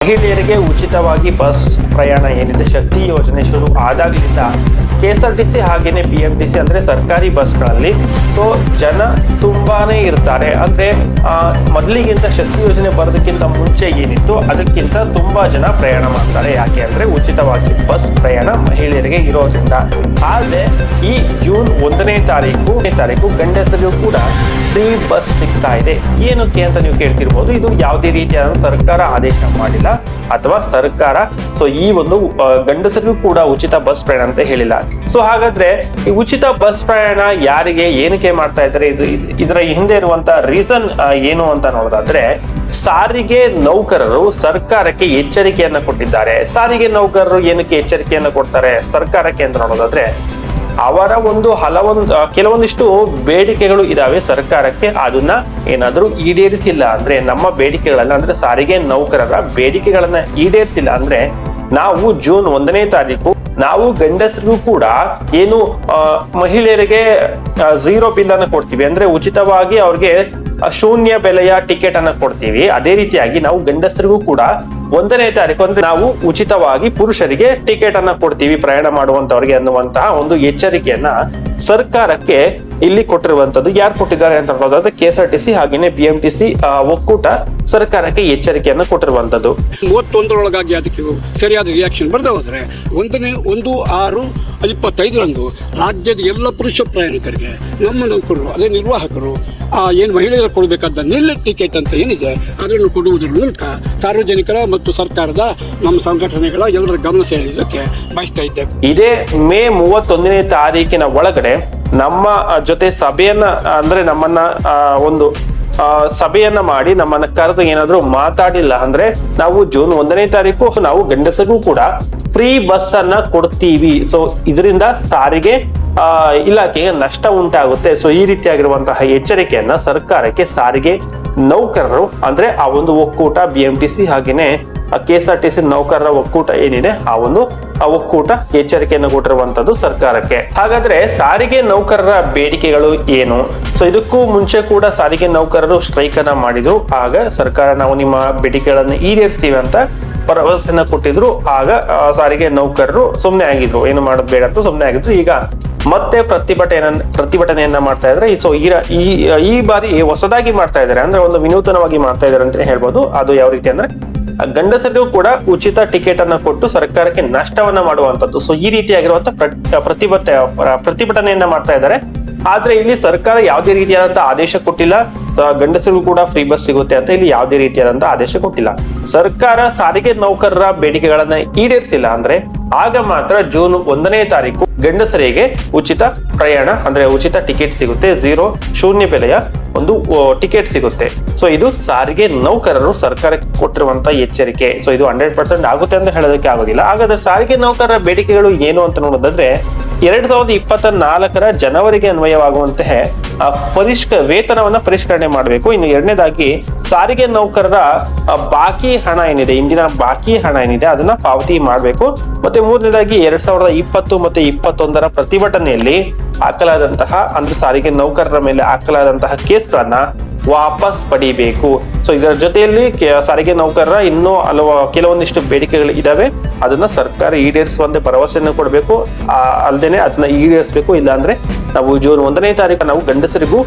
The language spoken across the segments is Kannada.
ಮಹಿಳೆಯರಿಗೆ ಉಚಿತವಾಗಿ ಬಸ್ ಪ್ರಯಾಣ ಏನಿದೆ? ಶಕ್ತಿ ಯೋಜನೆ ಶುರು ಆದಾಗಲಿಂದ ಕೆಎಸ್ಆರ್ಟಿಸಿ ಹಾಗೇನೆ ಸಿ ಅಂದ್ರೆ ಸರ್ಕಾರಿ ಬಸ್ಗಳಲ್ಲಿ. ಸೊ ಜನ ತುಂಬಾನೇ ಇರ್ತಾರೆ. ಅಂದ್ರೆ ಮೊದಲಿಗಿಂತ ಶಕ್ತಿ ಯೋಜನೆ ಬರೋದಕ್ಕಿಂತ ಮುಂಚೆ ಏನಿತ್ತು, ಅದಕ್ಕಿಂತ ತುಂಬಾ ಜನ ಪ್ರಯಾಣ ಮಾಡ್ತಾರೆ. ಯಾಕೆ ಅಂದ್ರೆ, ಉಚಿತವಾಗಿ ಬಸ್ ಪ್ರಯಾಣ ಮಹಿಳೆಯರಿಗೆ ಇರೋದ್ರಿಂದ. ಆದ್ರೆ, ಈ ಜೂನ್ ಒಂದನೇ ತಾರೀಕು ತಾರೀಕು ಗಂಡಸರಿಗೂ ಕೂಡ ಫ್ರೀ ಬಸ್ ಸಿಗ್ತಾ ಇದೆ. ಏನಕ್ಕೆ ಅಂತ ನೀವು ಕೇಳ್ತಿರ್ಬೋದು, ಇದು ಯಾವುದೇ ರೀತಿಯಾದ ಸರ್ಕಾರ ಆದೇಶ ಮಾಡಿಲ್ಲ, ಅಥವಾ ಸರ್ಕಾರ, ಸೊ ಈ ಒಂದು ಗಂಡಸರಿಗೂ ಕೂಡ ಉಚಿತ ಬಸ್ ಪ್ರಯಾಣ ಅಂತ ಹೇಳಿಲ್ಲ. ಸೊ ಹಾಗಾದ್ರೆ ಈ ಉಚಿತ ಬಸ್ ಪ್ರಯಾಣ ಯಾರಿಗೆ ಏನಕ್ಕೆ ಮಾಡ್ತಾ ಇದ್ದಾರೆ? ಇದು ಇದು- ಇದರ ಹಿಂದೆ ಇರುವಂತ ರೀಸನ್ ಏನು ಅಂತ ನೋಡೋದಾದ್ರೆ, ಸಾರಿಗೆ ನೌಕರರು ಸರ್ಕಾರಕ್ಕೆ ಎಚ್ಚರಿಕೆಯನ್ನ ಕೊಟ್ಟಿದ್ದಾರೆ. ಸಾರಿಗೆ ನೌಕರರು ಏನಕ್ಕೆ ಎಚ್ಚರಿಕೆಯನ್ನ ಕೊಡ್ತಾರೆ ಸರ್ಕಾರಕ್ಕೆ ಅಂತ ನೋಡೋದಾದ್ರೆ, ಅವರ ಒಂದು ಹಲವೊಂದು ಕೆಲವೊಂದಿಷ್ಟು ಬೇಡಿಕೆಗಳು ಇದಾವೆ ಸರ್ಕಾರಕ್ಕೆ. ಅದನ್ನ ಏನಾದರೂ ಈಡೇರಿಸಿಲ್ಲ ಅಂದ್ರೆ, ನಮ್ಮ ಬೇಡಿಕೆಗಳನ್ನ ಅಂದ್ರೆ ಸಾರಿಗೆ ನೌಕರರ ಬೇಡಿಕೆಗಳನ್ನ ಈಡೇರಿಸಿಲ್ಲ ಅಂದ್ರೆ, ನಾವು ಜೂನ್ ಒಂದನೇ ತಾರೀಕು ನಾವು ಗಂಡಸರಿಗೂ ಕೂಡ ಏನು ಮಹಿಳೆಯರಿಗೆ ಝೀರೋ ಬಿಲ್ ಅನ್ನು ಕೊಡ್ತೀವಿ. ಅಂದ್ರೆ ಉಚಿತವಾಗಿ ಅವ್ರಿಗೆ ಶೂನ್ಯ ಬೆಲೆಯ ಟಿಕೆಟ್ ಅನ್ನ ಕೊಡ್ತೀವಿ. ಅದೇ ರೀತಿಯಾಗಿ ನಾವು ಗಂಡಸರಿಗೂ ಕೂಡ ಒಂದನೇ ತಾರೀಕು ಅಂದ್ರೆ ನಾವು ಉಚಿತವಾಗಿ ಪುರುಷರಿಗೆ ಟಿಕೆಟ್ ಅನ್ನ ಕೊಡ್ತೀವಿ ಪ್ರಯಾಣ ಮಾಡುವಂತವ್ರಿಗೆ ಅನ್ನುವಂತಹ ಒಂದು ಎಚ್ಚರಿಕೆಯನ್ನ ಸರ್ಕಾರಕ್ಕೆ ಇಲ್ಲಿ ಕೊಟ್ಟಿರುವಂತದ್ದು ಯಾರು ಕೊಟ್ಟಿದ್ದಾರೆ ಅಂತ ನೋಡೋದಾದ್ರೆ K S R T C ಹಾಗೇನೆ ಬಿ ಎಂ ಟಿ ಸಿ ಒಕ್ಕೂಟ ಸರ್ಕಾರಕ್ಕೆ ಎಚ್ಚರಿಕೆಯನ್ನು ಕೊಟ್ಟಿರುವಂತದ್ದು. ಮೂವತ್ತೊಂದರೊಳಗಾಗಿ ಅದಕ್ಕೆ ಸರಿಯಾದ ರಿಯಾಕ್ಷನ್ ಬರದೆ ಹೋದರೆ ಒಂದನೇ ಒಂದು ಆರು ಇಪ್ಪತ್ತೈದರಂದು ರಾಜ್ಯದ ಎಲ್ಲ ಪುರುಷ ಪ್ರಯಾಣಿಕರಿಗೆ ನಮ್ಮ ನೌಕರರು ಅದೇ ನಿರ್ವಾಹಕರು ಆ ಏನು ಮಹಿಳೆಯರು ಕೊಡಬೇಕಾದ ನಿಲ್ಲ ಟಿಕೆಟ್ ಅಂತ ಏನಿದೆ ಅದನ್ನು ಕೊಡುವುದರ ಮೂಲಕ ಸಾರ್ವಜನಿಕರ ಮತ್ತು ಸರ್ಕಾರದ ನಮ್ಮ ಸಂಘಟನೆಗಳ ಎಲ್ಲರ ಗಮನ ಸೆಳೆಯೋದಕ್ಕೆ ಬಯಸ್ತಾ ಇದ್ದೇವೆ. ಇದೇ ಮೇ ಮೂವತ್ತೊಂದನೇ ತಾರೀಕಿನ ಒಳಗಡೆ ನಮ್ಮ ಜೊತೆ ಸಭೆಯನ್ನ ಅಂದ್ರೆ ನಮ್ಮನ್ನ ಒಂದು ಸಭೆಯನ್ನ ಮಾಡಿ ನಮ್ಮನ್ನ ಕರೆದು ಏನಾದ್ರು ಮಾತಾಡಿಲ್ಲ ಅಂದ್ರೆ ನಾವು ಜೂನ್ ಒಂದನೇ ತಾರೀಕು ನಾವು ಗಂಡಸರಿಗೂ ಕೂಡ ಫ್ರೀ ಬಸ್ ಅನ್ನ ಕೊಡ್ತೀವಿ. ಸೊ ಇದರಿಂದ ಸಾರಿಗೆ ಇಲಾಖೆಗೆ ನಷ್ಟ ಉಂಟಾಗುತ್ತೆ. ಸೊ ಈ ರೀತಿಯಾಗಿರುವಂತಹ ಎಚ್ಚರಿಕೆಯನ್ನ ಸರ್ಕಾರಕ್ಕೆ ಸಾರಿಗೆ ನೌಕರರು, ಅಂದ್ರೆ ಆ ಒಂದು ಒಕ್ಕೂಟ ಬಿ ಎಂ ಟಿ ಸಿ ಹಾಗೇನೆ K S R T C ನೌಕರರ ಒಕ್ಕೂಟ ಏನಿದೆ, ಆ ಒಂದು, ಆ ಒಕ್ಕೂಟ ಎಚ್ಚರಿಕೆಯನ್ನು ಕೊಟ್ಟಿರುವಂತದ್ದು ಸರ್ಕಾರಕ್ಕೆ. ಹಾಗಾದ್ರೆ ಸಾರಿಗೆ ನೌಕರರ ಬೇಡಿಕೆಗಳು ಏನು? ಸೊ ಇದಕ್ಕೂ ಮುಂಚೆ ಕೂಡ ಸಾರಿಗೆ ನೌಕರರು ಸ್ಟ್ರೈಕ್ ಅನ್ನ ಮಾಡಿದ್ರು. ಆಗ ಸರ್ಕಾರ ನಾವು ನಿಮ್ಮ ಬೇಡಿಕೆಗಳನ್ನು ಈಡೇರಿಸ್ತೀವಿ ಅಂತ ಭರವಸೆಯನ್ನ ಕೊಟ್ಟಿದ್ರು. ಆಗ ಸಾರಿಗೆ ನೌಕರರು ಸುಮ್ಮನೆ ಆಗಿದ್ರು. ಏನು ಮಾಡೋದು ಬೇಡ ಅಂತ ಸುಮ್ಮನೆ ಆಗಿದ್ರು. ಈಗ ಮತ್ತೆ ಪ್ರತಿಭಟನೆ ಪ್ರತಿಭಟನೆಯನ್ನ ಮಾಡ್ತಾ ಇದ್ರೆ ಸೊ ಈ ಈ ಬಾರಿ ಹೊಸದಾಗಿ ಮಾಡ್ತಾ ಇದ್ದಾರೆ. ಅಂದ್ರೆ ಒಂದು ವಿನೂತನವಾಗಿ ಮಾಡ್ತಾ ಇದ್ದಾರೆ ಅಂತ ಹೇಳ್ಬೋದು. ಅದು ಯಾವ ರೀತಿ ಅಂದ್ರೆ ಗಂಡಸರಿಗೂ ಕೂಡ ಉಚಿತ ಟಿಕೆಟ್ ಅನ್ನ ಕೊಟ್ಟು ಸರ್ಕಾರಕ್ಕೆ ನಷ್ಟವನ್ನ ಮಾಡುವಂತದ್ದು. ಸೊ ಈ ರೀತಿಯಾಗಿರುವಂತ ಪ್ರ- ಪ್ರತಿಭಟನೆ ಪ್ರತಿಭಟನೆಯನ್ನ ಮಾಡ್ತಾ ಇದ್ದಾರೆ. ಆದ್ರೆ ಇಲ್ಲಿ ಸರ್ಕಾರ ಯಾವುದೇ ರೀತಿಯಾದಂತಹ ಆದೇಶ ಕೊಟ್ಟಿಲ್ಲ. ಗಂಡಸರು ಗಂಡಸರಿಗೂ ಕೂಡ ಫ್ರೀ ಬಸ್ ಸಿಗುತ್ತೆ ಅಂತ ಇಲ್ಲಿ ಯಾವುದೇ ರೀತಿಯಾದಂತಹ ಆದೇಶ ಕೊಟ್ಟಿಲ್ಲ. ಸರ್ಕಾರ ಸಾರಿಗೆ ನೌಕರರ ಬೇಡಿಕೆಗಳನ್ನ ಈಡೇರಿಸಿಲ್ಲ ಅಂದ್ರೆ ಆಗ ಮಾತ್ರ ಜೂನ್ ಒಂದನೇ ತಾರೀಕು ಗಂಡಸರಿಗೆ ಉಚಿತ ಪ್ರಯಾಣ ಅಂದ್ರೆ ಉಚಿತ ಟಿಕೆಟ್ ಸಿಗುತ್ತೆ. ಝೀರೋ ಶೂನ್ಯ ಬೆಲೆಯ ಒಂದು ಟಿಕೆಟ್ ಸಿಗುತ್ತೆ. ಸೊ ಇದು ಸಾರಿಗೆ ನೌಕರರು ಸರ್ಕಾರಕ್ಕೆ ಕೊಟ್ಟಿರುವಂತಹ ಎಚ್ಚರಿಕೆ. ಸೊ ಇದು ಹಂಡ್ರೆಡ್ ಪರ್ಸೆಂಟ್ ಆಗುತ್ತೆ ಅಂತ ಹೇಳೋದಕ್ಕೆ ಆಗೋದಿಲ್ಲ. ಹಾಗಾದ್ರೆ ಸಾರಿಗೆ ನೌಕರರ ಬೇಡಿಕೆಗಳು ಏನು ಅಂತ ನೋಡೋದಾದ್ರೆ, ಎರಡ್ ಸಾವಿರದ ಇಪ್ಪತ್ತ ನಾಲ್ಕರ ಜನವರಿಗೆ ಅನ್ವಯವಾಗುವಂತಹ ಪರಿಷ್ಕ, ವೇತನವನ್ನ ಪರಿಷ್ಕರಣೆ ಮಾಡಬೇಕು. ಇನ್ನು ಎರಡನೇದಾಗಿ ಸಾರಿಗೆ ನೌಕರರ ಬಾಕಿ ಹಣ ಏನಿದೆ, ಇಂದಿನ ಬಾಕಿ ಹಣ ಏನಿದೆ, ಅದನ್ನ ಪಾವತಿ ಮಾಡಬೇಕು. ಮತ್ತೆ ಮೂರನೇದಾಗಿ ಎರಡ್ ಸಾವಿರದ ಇಪ್ಪತ್ತು ಮತ್ತೆ ಇಪ್ಪತ್ತೊಂದರ ಪ್ರತಿಭಟನೆಯಲ್ಲಿ ಹಾಕಲಾದಂತಹ, ಅಂದ್ರೆ ಸಾರಿಗೆ ನೌಕರರ ಮೇಲೆ ಹಾಕಲಾದಂತಹ ಕೇಸ್ಗಳನ್ನ ವಾಪಸ್ ಪಡಿಬೇಕು. ಸೊ ಇದರ ಜೊತೆಯಲ್ಲಿ ಸಾರಿಗೆ ನೌಕರರ ಇನ್ನೂ ಹಲವು, ಕೆಲವೊಂದಿಷ್ಟು ಬೇಡಿಕೆಗಳು ಇದಾವೆ. ಅದನ್ನ ಸರ್ಕಾರ ಈಡೇರಿಸುವಂತೆ ಭರವಸೆಯನ್ನು ಕೊಡಬೇಕು. ಅಲ್ಲದೆ ಅದನ್ನ ಈಡೇರಿಸಬೇಕು, ಇಲ್ಲಾಂದ್ರೆ ನಾವು ಜೂನ್ ಒಂದನೇ ತಾರೀಕು ನಾವು ಗಂಡಸರಿಗೂ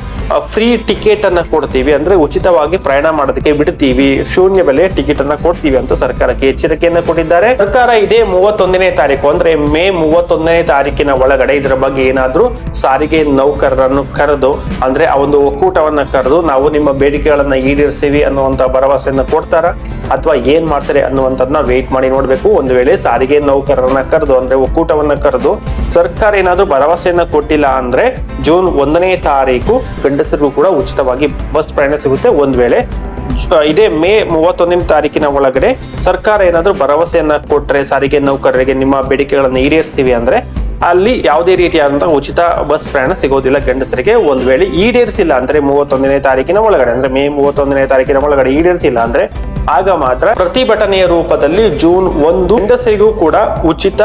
ಫ್ರೀ ಟಿಕೆಟ್ ಅನ್ನ ಕೊಡ್ತೀವಿ. ಅಂದ್ರೆ ಉಚಿತವಾಗಿ ಪ್ರಯಾಣ ಮಾಡೋದಕ್ಕೆ ಬಿಡ್ತೀವಿ. ಶೂನ್ಯ ಬೆಲೆ ಟಿಕೆಟ್ ಅನ್ನ ಕೊಡ್ತೀವಿ ಅಂತ ಸರ್ಕಾರಕ್ಕೆ ಎಚ್ಚರಿಕೆಯನ್ನು ಕೊಟ್ಟಿದ್ದಾರೆ. ಸರ್ಕಾರ ಇದೇ ಮೂವತ್ತೊಂದನೇ ತಾರೀಕು, ಅಂದ್ರೆ ಮೇ ಮೂವತ್ತೊಂದನೇ ತಾರೀಕಿನ ಒಳಗಡೆ ಇದರ ಬಗ್ಗೆ ಏನಾದ್ರೂ ಸಾರಿಗೆ ನೌಕರರನ್ನು ಕರೆದು, ಅಂದ್ರೆ ಆ ಒಂದು ಒಕ್ಕೂಟವನ್ನ ಕರೆದು ನಾವು ನಿಮ್ಮ ಬೇಡಿಕೆಗಳನ್ನ ಈಡೇರಿಸ್ತೀವಿ ಅನ್ನುವಂತ ಭರವಸೆಯನ್ನು ಕೊಡ್ತಾರ? ಅಥವಾ ಏನ್ ಮಾಡ್ತಾರೆ ಅನ್ನುವಂಥದ್ನ ವೇಟ್ ಮಾಡಿ ನೋಡ್ಬೇಕು. ಒಂದು ವೇಳೆ ಸಾರಿಗೆ ನೌಕರರನ್ನ ಕರೆದು, ಅಂದ್ರೆ ಒಕ್ಕೂಟವನ್ನ ಕರೆದು, ಸರ್ಕಾರ ಏನಾದ್ರೂ ಭರವಸೆಯನ್ನ ಕೊಟ್ಟಿಲ್ಲ ಅಂದ್ರೆ ಜೂನ್ ಒಂದನೇ ತಾರೀಕು ಗಂಡಸರಿಗೂ ಕೂಡ ಉಚಿತವಾಗಿ ಬಸ್ ಪ್ರಯಾಣ ಸಿಗುತ್ತೆ. ಒಂದ್ ವೇಳೆ ಇದೇ ಮೇ ಮೂವತ್ತೊಂದನೇ ತಾರೀಕಿನ ಒಳಗಡೆ ಸರ್ಕಾರ ಏನಾದ್ರೂ ಭರವಸೆಯನ್ನ ಕೊಟ್ರೆ, ಸಾರಿಗೆ ನೌಕರರಿಗೆ ನಿಮ್ಮ ಬೇಡಿಕೆಗಳನ್ನು ಈಡೇರಿಸ್ತೀವಿ ಅಂದ್ರೆ ಅಲ್ಲಿ ಯಾವುದೇ ರೀತಿಯಾದಂತಹ ಉಚಿತ ಬಸ್ ಪ್ರಯಾಣ ಸಿಗೋದಿಲ್ಲ ಗಂಡಸರಿಗೆ. ಒಂದು ವೇಳೆ ಈಡೇರಿಸಿಲ್ಲ ಅಂದ್ರೆ ಮೂವತ್ತೊಂದನೇ ತಾರೀಕಿನ ಒಳಗಡೆ, ಅಂದ್ರೆ ಮೇ ಮೂವತ್ತೊಂದನೇ ತಾರೀಕಿನ ಒಳಗಡೆ ಈಡೇರಿಸಿಲ್ಲ ಅಂದ್ರೆ ಆಗ ಮಾತ್ರ ಪ್ರತಿಭಟನೆಯ ರೂಪದಲ್ಲಿ ಜೂನ್ ಒಂದು ಗಂಡಸರಿಗೂ ಕೂಡ ಉಚಿತ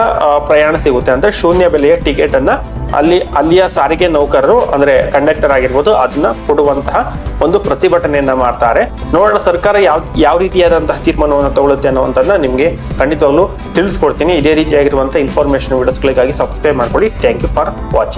ಪ್ರಯಾಣ ಸಿಗುತ್ತೆ. ಅಂದ್ರೆ ಶೂನ್ಯ ಬೆಲೆಯ ಟಿಕೆಟ್ ಅನ್ನ ಅಲ್ಲಿ ಅಲ್ಲಿಯ ಸಾರಿಗೆ ನೌಕರರು, ಅಂದ್ರೆ ಕಂಡಕ್ಟರ್ ಆಗಿರ್ಬೋದು ಅದನ್ನ ಕೊಡುವಂತಹ ಒಂದು ಪ್ರತಿಭಟನೆಯನ್ನ ಮಾಡ್ತಾರೆ. ನೋಡೋಣ ಸರ್ಕಾರ ಯಾವ ಯಾವ ರೀತಿಯಾದಂತಹ ತೀರ್ಮಾನವನ್ನು ತಗೊಳುತ್ತೆ ಅನ್ನುವಂಥದ್ದನ್ನ ನಿಮ್ಗೆ ಖಂಡಿತವಾಗ್ಲೂ ತಿಳಿಸ್ಕೊಡ್ತೀನಿ. ಇದೇ ರೀತಿಯಾಗಿರುವಂತಹ ಇನ್ಫಾರ್ಮೇಶನ್ ವಿಡಿಯೋಸ್ಗಳಿಗಾಗಿ ಸಬ್ಸ್ಕ್ರೈಬ್ ಮಾಡ್ಕೊಳ್ಳಿ. Thank you for watching